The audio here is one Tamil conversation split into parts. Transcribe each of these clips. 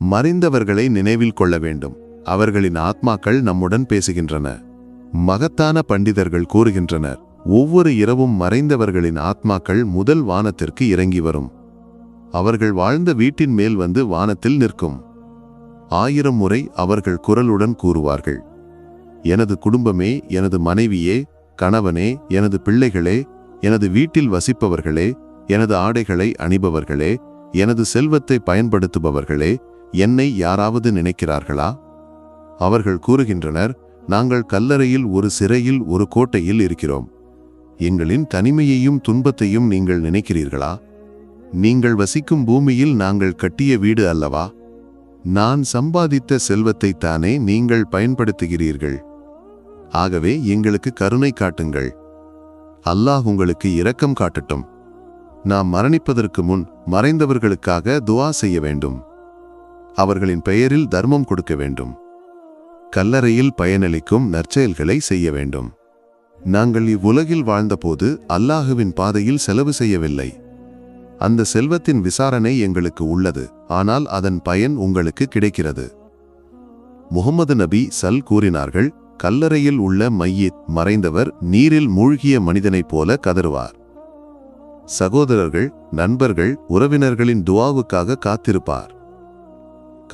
மறைந்தவர்களை நினைவில் கொள்ள வேண்டும். அவர்களின் ஆத்மாக்கள் நம்முடன் பேசுகின்றன. மகத்தான பண்டிதர்கள் கூறுகின்றனர். ஒவ்வொரு இரவும் மறைந்தவர்களின் ஆத்மாக்கள் முதல் வானத்திற்கு இறங்கி வரும். அவர்கள் வாழ்ந்த வீட்டின் மேல் வந்து வானத்தில் நிற்கும். ஆயிரம் முறை அவர்கள் குரலுடன் கூறுவார்கள். எனது குடும்பமே எனது மனைவியே கணவனே எனது பிள்ளைகளே எனது வீட்டில் வசிப்பவர்களே எனது ஆடைகளை அணிபவர்களே எனது செல்வத்தை பயன்படுத்துபவர்களே என்னை யாராவது நினைக்கிறார்களா? அவர்கள் கூறுகின்றனர் நாங்கள் கல்லறையில் ஒரு சிறையில் ஒரு கோட்டையில் இருக்கிறோம். எங்களின் தனிமையையும் துன்பத்தையும் நீங்கள் நினைக்கிறீர்களா? நீங்கள் வசிக்கும் பூமியில் நாங்கள் கட்டிய வீடு அல்லவா? நான் சம்பாதித்த செல்வத்தை தானே நீங்கள் பயன்படுத்துகிறீர்கள். ஆகவே எங்களுக்கு கருணை காட்டுங்கள். அல்லாஹ் உங்களுக்கு இரக்கம் காட்டட்டும். நாம் மரணிப்பதற்கு முன் மறைந்தவர்களுக்காக துவா செய்ய வேண்டும். அவர்களின் பெயரில் தர்மம் கொடுக்க வேண்டும். கல்லறையில் பயனளிக்கும் நற்செயல்களை செய்ய வேண்டும். நாங்கள் இவ்வுலகில் வாழ்ந்தபோது அல்லாஹுவின் பாதையில் செலவு செய்யவில்லை. அந்த செல்வத்தின் விசாரணை எங்களுக்கு உள்ளது ஆனால் அதன் பயன் உங்களுக்கு கிடைக்கிறது. முகமது நபி சல் கூறினார்கள் கல்லறையில் உள்ள மையத் மறைந்தவர் நீரில் மூழ்கிய மனிதனைப் போல கதறுவார். சகோதரர்கள் நண்பர்கள் உறவினர்களின் துவாவுக்காக காத்திருப்பார்.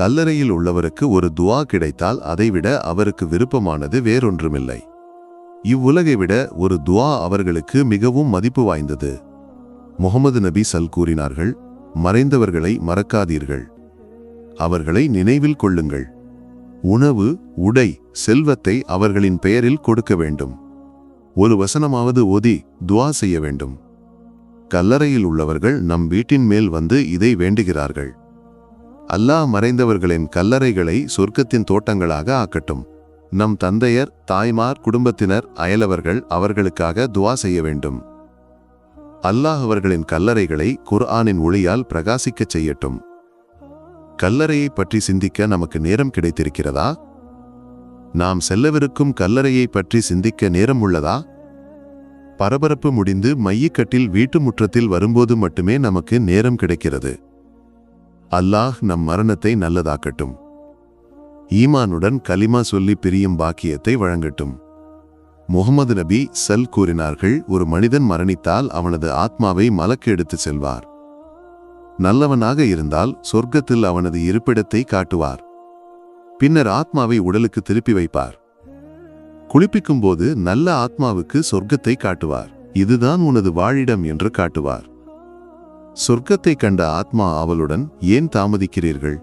கல்லறையில் உள்ளவருக்கு ஒரு துவா கிடைத்தால் அதைவிட அவருக்கு விருப்பமானது வேறொன்றுமில்லை. இவ்வுலகை விட ஒரு துவா அவர்களுக்கு மிகவும் மதிப்பு வாய்ந்தது. முகமது நபி சல் கூறினார்கள் மறைந்தவர்களை மறக்காதீர்கள். அவர்களை நினைவில் கொள்ளுங்கள். உணவு உடை செல்வத்தை அவர்களின் பெயரில் கொடுக்க வேண்டும். ஒரு வசனமாவது ஓதி துவா செய்ய வேண்டும். கல்லறையில் உள்ளவர்கள் நம் வீட்டின் மேல் வந்து இதை வேண்டுகிறார்கள். அல்லாஹ் மறைந்தவர்களின் கல்லறைகளை சொர்க்கத்தின் தோட்டங்களாக ஆக்கட்டும். நம் தந்தையர் தாய்மார் குடும்பத்தினர் அயலவர்கள் அவர்களுக்காக துவா செய்ய வேண்டும். அல்லாஹ் அவர்களின் கல்லறைகளை குர்ஆனின் ஒளியால் பிரகாசிக்கச் செய்யட்டும். கல்லறையை பற்றி சிந்திக்க நமக்கு நேரம் கிடைத்திருக்கிறதா? நாம் செல்லவிருக்கும் கல்லறையை பற்றி சிந்திக்க நேரம் உள்ளதா? பரபரப்பு முடிந்து மையக்கட்டில் வீட்டு முற்றத்தில் வரும்போது மட்டுமே நமக்கு நேரம் கிடைக்கிறது. அல்லாஹ் நம் மரணத்தை நல்லதாக்கட்டும். ஈமானுடன் கலிமா சொல்லி பிரியும் பாக்கியத்தை வழங்கட்டும். முகமது நபி சல் கூறினார்கள் ஒரு மனிதன் மரணித்தால் அவனது ஆத்மாவை மலக்கு எடுத்து செல்வார். நல்லவனாக இருந்தால் சொர்க்கத்தில் அவனது இருப்பிடத்தை காட்டுவார். பின்னர் ஆத்மாவை உடலுக்கு திருப்பி வைப்பார். குளிப்பிக்கும்போது நல்ல ஆத்மாவுக்கு சொர்க்கத்தை காட்டுவார். இதுதான் உனது வாழிடம் என்று காட்டுவார். சொர்க்கத்தை கண்ட ஆத்மா அவளுடன் ஏன் தாமதிக்கிறீர்கள்?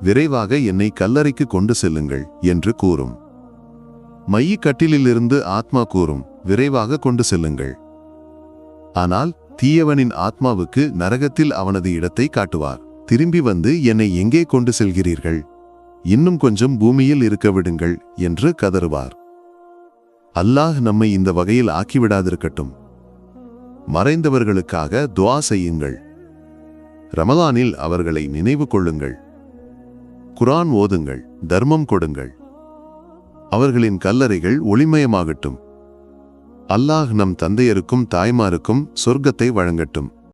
விரைவாக என்னை கல்லறைக்கு கொண்டு செல்லுங்கள் என்று கூறும். மையக்கட்டிலிருந்து ஆத்மா கூறும் விரைவாக கொண்டு செல்லுங்கள். ஆனால் தீயவனின் ஆத்மாவுக்கு நரகத்தில் அவனது இடத்தை காட்டுவார். திரும்பி வந்து என்னை எங்கே கொண்டு செல்கிறீர்கள்? இன்னும் கொஞ்சம் பூமியில் இருக்க விடுங்கள் என்று கதறுவார். அல்லாஹ் நம்மை இந்த வகையில் ஆக்கிவிடாதிருக்கட்டும். மறைந்தவர்களுக்காக துவா செய்யுங்கள். ரமலானில் அவர்களை நினைவு கொள்ளுங்கள். குரான் ஓதுங்கள் தர்மம் கொடுங்கள். அவர்களின் கல்லறைகள் ஒளிமயமாகட்டும். அல்லாஹ் நம் தந்தையருக்கும் தாய்மாருக்கும் சொர்க்கத்தை வழங்கட்டும்.